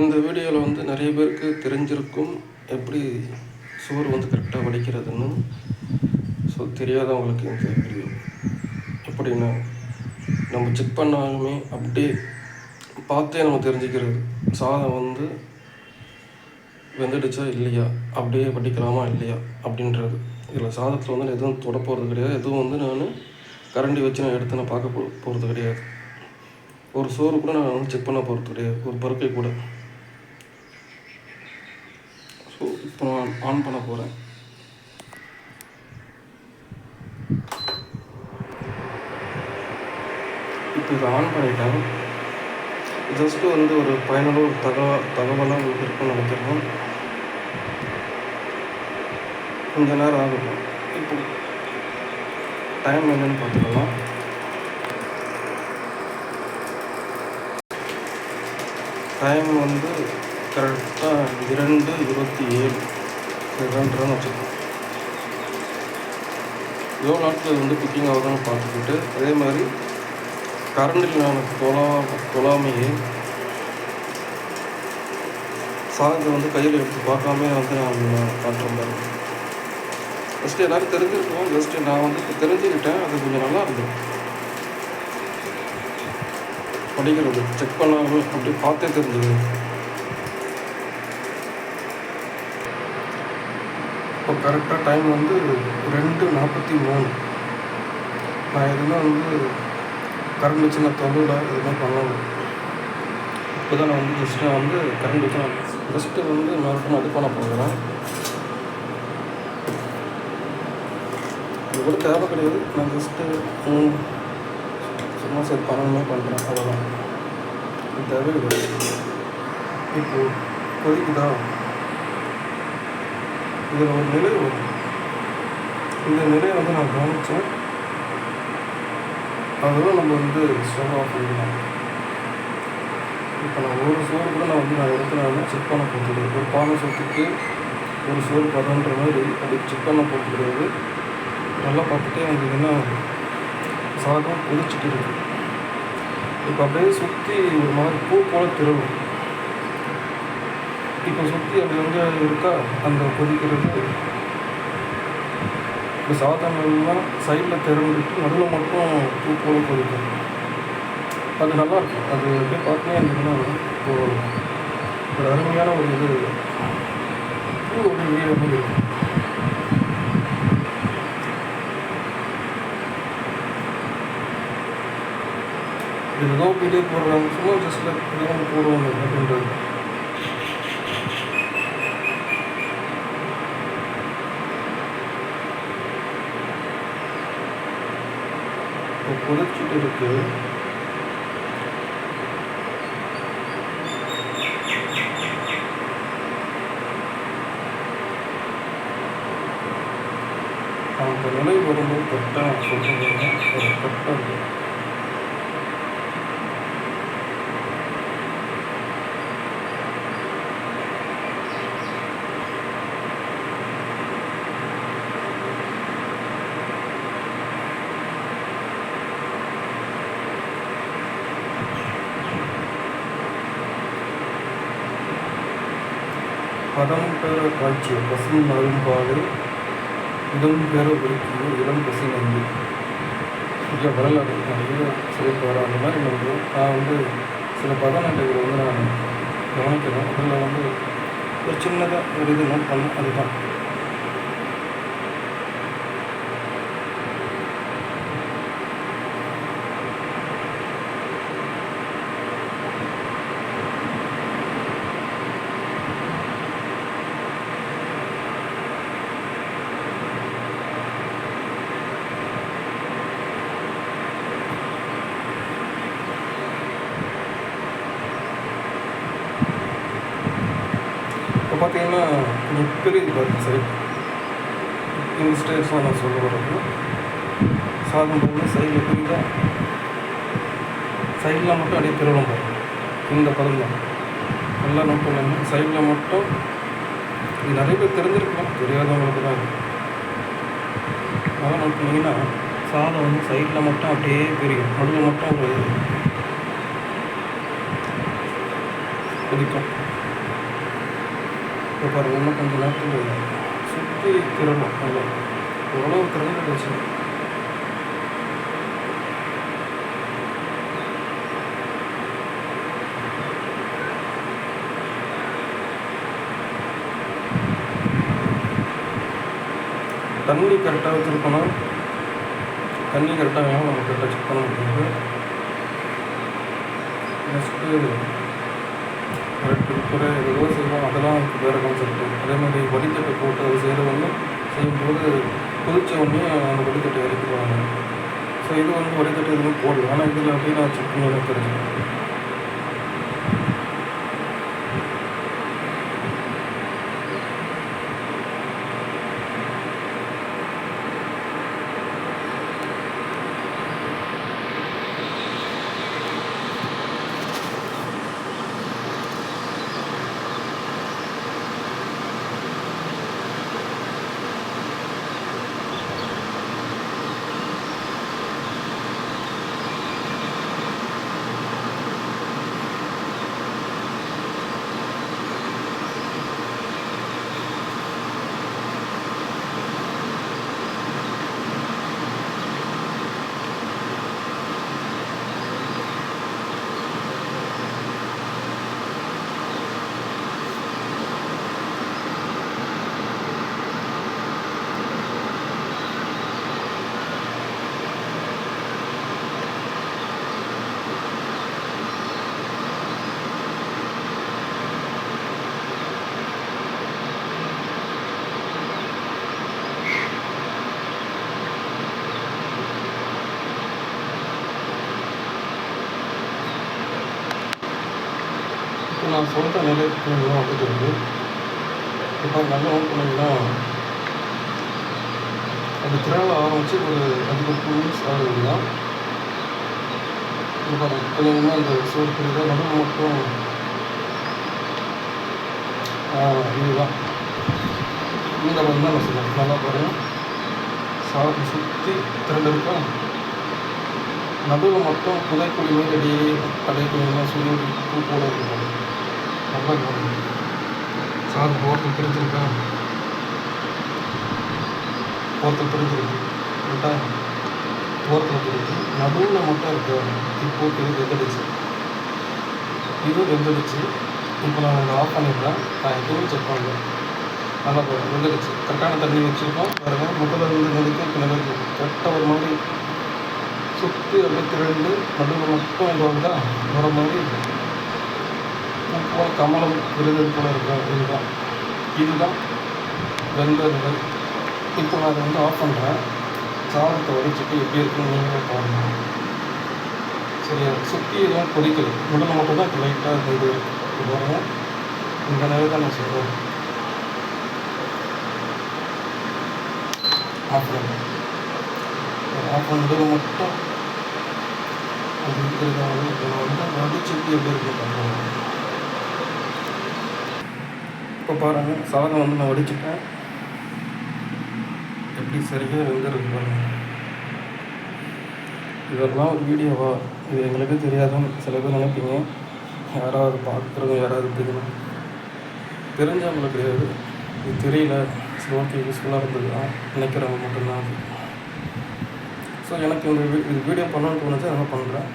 இந்த வீடியோவில் வந்து நிறைய பேருக்கு தெரிஞ்சிருக்கும் எப்படி சோறு வந்து கரெக்டாக வடிக்கிறதுன்னு ஸோ தெரியாதவங்களுக்கு இந்த வீடியோ எப்படின்னா நம்ம செக் பண்ணாலுமே அப்படியே பார்த்தே நம்ம தெரிஞ்சுக்கிறது. சாதம் வந்து வெந்துடுச்சா இல்லையா? அப்படியே வடிக்கலாமா இல்லையா? அப்படின்றது. இதில் சாதத்தில் வந்து நான் எதுவும் தொட போகிறது கிடையாது. எதுவும் வந்து நான் கரண்டி வச்சு நான் எடுத்து நான் பார்க்க போ போகிறது கிடையாது. ஒரு சோறு கூட நான் வந்து செக் பண்ண போகிறது கிடையாது. ஒரு பருக்கை கூட ஸோ இப்போ நான் ஆன் பண்ண போகிறேன் இப்போ இதை ஆன் பண்ணிட்டேன். ஜஸ்ட்டு வந்து ஒரு பயனுள்ள ஒரு தகவல் தகவலாக உங்களுக்கு இருக்கும்னு நினைக்கிறேன். கொஞ்ச நேரம் ஆகட்டும். இப்போ டைம் என்னன்னு பார்த்துக்கலாம். டைம் வந்து கரெக்டாக இரண்டு இருபத்தி ஏழு. ரெண்டு ரன் வச்சுருக்கோம் எவ்வளோ நாட்கள் வந்து குக்கிங் ஆகுதுன்னு பார்த்துக்கிட்டு அதே மாதிரி கரண்டில் நான் தொலா தொலாமையே சாதத்தை வந்து கையில் எடுத்து பார்க்காம வந்து நான் காட்டுறேன் பாருங்க ஃபஸ்ட்டு எல்லோரும் தெரிஞ்சிருக்கோம் ஜஸ்ட்டு நான் வந்து இப்போ தெரிஞ்சுக்கிட்டேன் அது கொஞ்சம் நல்லா இருந்தது. படிக்கிறது செக் பண்ணாமல் அப்படி பார்த்தே தெரிஞ்சது இப்போ கரெக்டாக டைம் வந்து ரெண்டு நாற்பத்தி மூணு. நான் எதுவுமே வந்து கரண்ட் வச்சு நான் தொழில எதுவுமே பண்ணணும் இப்போ தான் நான் வந்து ஜஸ்ட்டு நான் வந்து கரண்ட் வச்சு நான் ஜஸ்ட்டு வந்து மறுபடியும் அது பண்ண போகிறேன் இது கூட தேவை கிடையாது. நான் ஜஸ்ட்டு சும்மா சரி பண்ணணுமே பண்ணுறேன் அவ்வளோதான் இது தேவை கிடையாது. இப்போது கொதிக்குதா? இதில் ஒரு நிலை வரும். இந்த நிலையை வந்து நான் கவனித்தேன். அதெல்லாம் நம்ம வந்து ஸ்டவ் பண்ணலாம் பண்ணிக்கலாம் இப்போ நான் ஒரு சோறு கூட நான் வந்து நான் எடுத்து நான் செக் பண்ண போகிறது ஒரு பானை சோத்துக்கு ஒரு சோறு பதன்ற மாதிரி அப்படி செக் பண்ண போகிறது நல்லா பார்த்துட்டே வந்தீங்கன்னா சாதம் கொதிச்சுட்டு இருக்கு. இப்போ அப்படியே சுற்றி ஒரு மாதிரி பூ போல் திருவும் இப்போ சுற்றி அப்படி வந்து இருக்கா? அந்த கொதிக்கிறது இப்போ சாதம் சைடில் திறந்துட்டு நடுவில் மட்டும் பூ போல கொதிக்கும். அது நல்லா இருக்கும். அது எப்படி பார்த்தீங்கன்னா இருந்ததுன்னா இப்போ ஒரு அருமையான ஒரு இது. பூ ஒரு வீடு மாதிரி இருக்கும் இது ஏதோ வெளியே போடுறாங்க. சும்மா ஜஸ்ட்டில் இதெல்லாம் போடுவாங்க அப்படின்றது. இப்போ கொதிச்சுட்டு இருக்கு. அவங்க நிலை வரும்போது கரெக்டாக சொல்லுங்க ஒரு கரெக்டாக பதம் பெற காய்ச்சிய பசும் அரும்பாடு இடம் பெற ஒழுக்கிய இடம் பசி நம்பி இங்கே வரலாறு நிறைய சொல்லிட்டு அந்த மாதிரி நான் வந்து சில பதநாட்டுகளை வந்து நான் கவனிக்கிறேன் அதில் வந்து ஒரு சின்னதாக ஒரு இது நோட் பண்ணேன் அதுதான். பார்த்தீங்கன்னா கொஞ்சம் பெரிய பாருங்க சரி. இந்த ஸ்டேஜ்லாம் நான் சொல்ல வரது. சாதம் போது சைடில் புரியுதா? சைடில் மட்டும் அப்படியே திருவிழம் போகும் இந்த பதம் தான். நல்லா நோட் பண்ணுங்க. சைடில் மட்டும் இது நிறைய பேர் தெரிஞ்சிருக்கலாம். தெரியாதவங்களுக்கு தான் இது. அதெல்லாம் நோட் பண்ணிங்கன்னா சாதம் வந்து சைடில் மட்டும் அப்படியே பிரியும் நடுவில் மட்டும் ஒரு கொதிக்கும். இப்போ பாருங்கள் கொஞ்சம் நேரத்தில் சுற்றி திரளும் நல்லா ஓரளவு திறந்து திறந்துடுச்சு தண்ணி கரெக்டாக வச்சுருக்கணும். தண்ணி கரெக்டாக வேணும் நம்ம கரெக்டாக செக் பண்ண முடியாது நெக்ஸ்ட்டு ரெட் எதுவோ செய்வோம் அதெல்லாம் வேறு கான்செப்ட் அதே மாதிரி வடித்தட்டை போட்டு அது செய்கிறவங்க வந்து செய்யும்போது கொதிச்ச உடனே அந்த வடித்தட்டை இறக்கிடுவாங்க. ஸோ இது வந்து வடித்தட்டை எதுவும் போடல. ஆனால் இதில் அப்படியே நான் செக் பண்ணி தெரிஞ்சுக்கணும். இப்போ நான் சொல்கிற நிலையத்துக்கு வந்துட்டு இருக்கு இப்போ நல்ல ஓன் பண்ணிங்கன்னா அது திரள ஆரம்பிச்சு ஒரு அதுக்கு ஒரு டூ மினிட்ஸ் ஆகுதுன்னா இப்போ பாருங்க கொஞ்சமாக அந்த சோறு புரியுதா நடுவு மட்டும் இதுதான். இந்த மாதிரி தான் நான் சொல்லுவேன் நல்லா பாருங்க. சாப்பிட்டு சுற்றி திறந்திருக்கோம். நடுவில் மட்டும் புதைக்குழி மாதிரி அடியே கடைக்குழிலாம் சொல்லி பூ போட இருக்கும். நல்லா இருக்கும் சார் போர்த்து பிரிஞ்சிருக்கா போர்த்து பிரிஞ்சிருக்கு ரெண்டா போர்த்தில் பிரிஞ்சு நடுவில் மட்டும் இருக்கு. இப்போ இது வெந்துடுச்சு. இது வெந்துடுச்சு இப்போ நான் இதை ஆஃப் பண்ணிடுறேன். நான் எதுவும் செக் பண்ணல. நல்லா போகிறேன் வெந்துடுச்சு. கரெக்டான தண்ணி வச்சுருக்கோம். பாருங்க முதல்ல இருந்து நெருக்கி நெருக்கு கரெக்டாக ஒரு மாதிரி சுற்றி அப்படியே திரண்டு நடுவில் மட்டும் இது வந்தால் வர மாதிரி பூ போல் கமலம் விருது போல இருக்கும் இதுதான் இதுதான் வெந்ததுகள் இப்போ நான் அதை வந்து ஆஃப் பண்ணுறேன் சாதத்தை வடிச்சிட்டு எப்படி இருக்குன்னு நீங்களே பாருங்கள் சரியா? சுற்றி எதுவும் கொதிக்கல. உடல் மட்டும் தான் இப்போ லைட்டாக இந்த இது பாருங்க. இந்த நேரம் தான் நான் சொல்கிறேன் ஆஃப் பண்ணுறேன் ஆஃப் பண்ணுறது மட்டும் அது இருக்கிறதால இப்போ வந்து வடிச்சிட்டு எப்படி இருக்கு பண்ணுறேன் இப்போ பாருங்கள் சாதம் வந்து நான் வடிச்சிட்டேன் எப்படி சரியாக வெந்திருக்கு பாருங்க. இதெல்லாம் ஒரு வீடியோவா? இது எங்களுக்கு தெரியாதுன்னு சில பேர் நினைப்பீங்க. யாராவது பார்க்குறவங்க யாராவது தெரியும்? தெரிஞ்சவங்களுக்கு கிடையாது. இது தெரியல. சரி ஓகே யூஸ்ஃபுல்லாக இருந்தது தான் நினைக்கிறவங்க மட்டும்தான் அது. ஸோ எனக்கு இந்த இது வீடியோ பண்ணணும்னு தோணுச்சு அதனால் பண்ணுறேன்